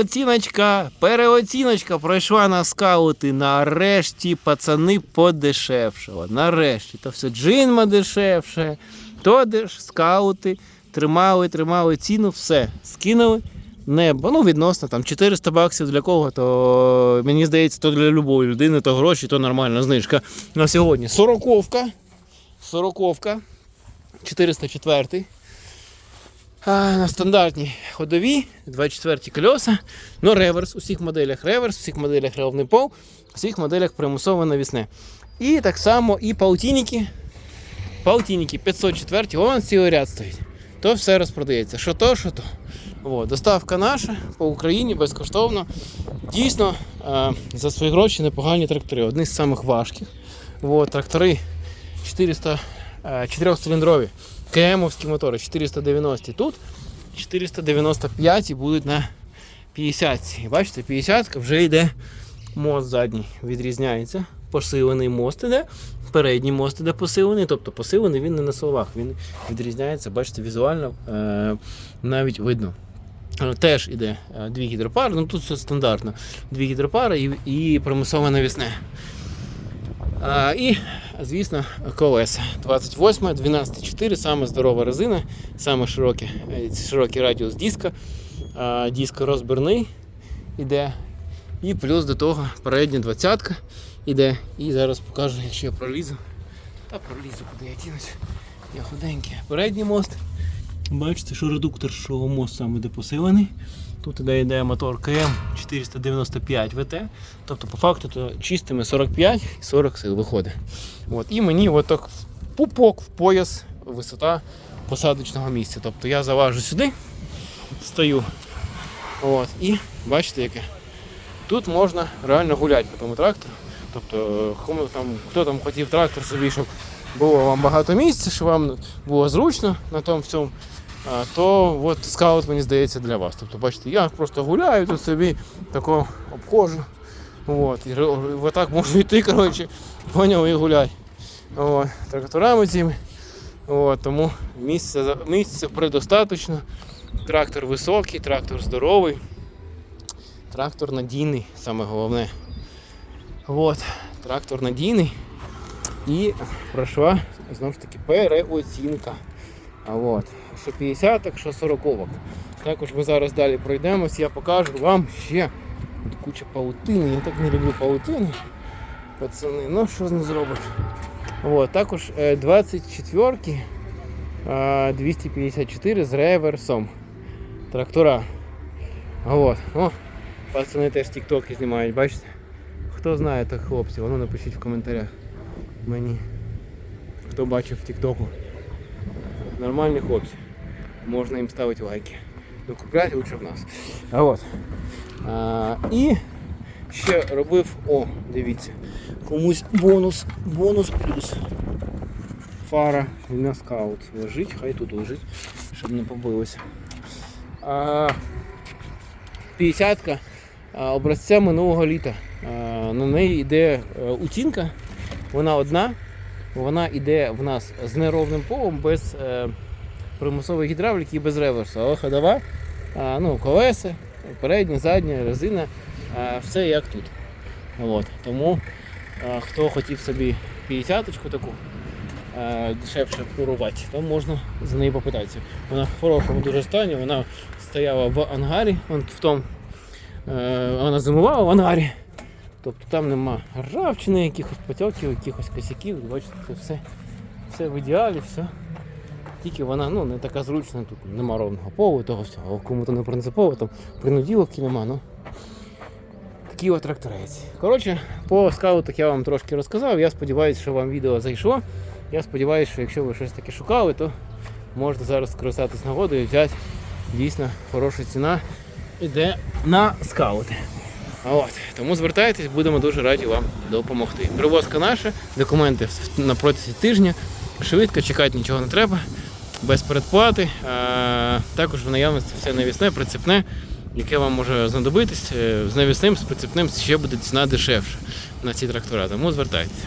Оціночка, переоціночка пройшла на скаути. Нарешті пацани подешевшого. Нарешті. То все джинма дешевше, то деш скаути тримали, тримали ціну, все. Скинули небо. Ну, відносно там 400 баксів для кого, то мені здається, то для любої людини, то гроші, то нормальна знижка. На сьогодні сороковка. Сороковка. 404. На стандартній ходові 24 кольоса, ну реверс у всіх моделях реверс, у всіх моделях ровний пол, у всіх моделях примусове навісне. І так само і паутінники. Паутінники 504, вон цілий ряд стоїть. То все розпродається. Що то, що то. От, доставка наша по Україні безкоштовно. Дійсно, е, за свої гроші непогані трактори. Одні з самих важких. От, трактори 400, е, 4-циліндрові. КМовські мотори 490 тут, 495 і будуть на 50. І Бачите, 50 вже йде мост задній, відрізняється. Посилений мост іде, передній мост іде посилений, тобто посилений він не на словах, він відрізняється, бачите, візуально е, навіть видно. Е, Теж іде е, дві гідропари, ну тут все стандартно. Дві гідропари і, і примусове навісне. А, і, звісно, колеса. 28, 12,4, саме здорова резина, саме широкий, е, широкий радіус диска. Диск розбірний іде. І плюс до того передня двадцятка іде. І зараз покажу, якщо я пролізу. Та пролізу, куди я тянусь. Я худенький. Передній мост. Бачите, що редуктор, що мост саме де посилений. Тут іде йде мотор КМ 495 ВТ. Тобто, по факту, то чистими 45 і 40 сил виходить. От. І мені в пупок, в пояс, висота посадочного місця. Тобто я заважу сюди, стою. От. І бачите, яке. Тут можна реально гуляти по тому трактору. Тобто, кому там, хто там хотів трактор собі, щоб було вам багато місця, щоб вам було зручно на тому всьому, то от скаут мені здається для вас. Тобто, бачите, я просто гуляю тут собі, тако обходжу. От, і отак можу йти, коротше, поняв і гуляй. От, тракторами цими. От, тому місця, місця предостаточно. Трактор високий, трактор здоровий. Трактор надійний, саме головне. От, трактор надійний. І пройшла знову ж таки переоцінка. А от, що 50, так що 40. Також ми зараз далі пройдемось, я покажу вам ще Тут куча паутини. Я так не люблю паутину. Пацани, ну що з не зробиш. От, також е, 24 е, 254 з реверсом. Трактора. От. О, пацани теж тіктоки знімають, бачите? Хто знає тих хлопців, воно напишіть в коментарях мені. Хто бачив в тіктоку. Нормальні хлопці. Можна їм ставити лайки. Ну купляти лучше в нас. А от. А, і ще робив, о, дивіться, комусь бонус, бонус плюс. Фара на скаут лежить, хай тут лежить, щоб не побилося. А, 50-ка а, образця минулого літа. А, на неї йде е, оцінка, вона одна, вона йде в нас з неровним полом, без е, примусової гідравліки і без реверсу. Але ходова, а, ну, колеса, передня, задня, резина, а, все як тут. От. Тому а, хто хотів собі 50-ку таку а, дешевше курувати, то можна за неї попитатися. Вона в хорошому дуже стані, вона стояла в ангарі, в тому, е, вона зимувала в ангарі. Тобто там нема ржавчини, якихось потьоків, якихось косяків. Бачите, це все, все в ідеалі, все. Тільки вона ну, не така зручна, тут нема ровного полу, того всього. Кому-то не принципово, там принуділки нема. Ну. Такий от тракторець. Коротше, по скаутах я вам трошки розказав. Я сподіваюся, що вам відео зайшло. Я сподіваюся, що якщо ви щось таке шукали, то можете зараз скористатись нагодою і взяти дійсно хороша ціна іде на скаути. От, тому звертайтесь, будемо дуже раді вам допомогти. Привозка наша, документи на протязі тижня. Швидко, чекати нічого не треба, без передплати. А, також в наявності все навісне, прицепне, яке вам може знадобитись. Е, З навісним, з прицепним ще буде ціна дешевша на ці трактора. Тому звертайтеся.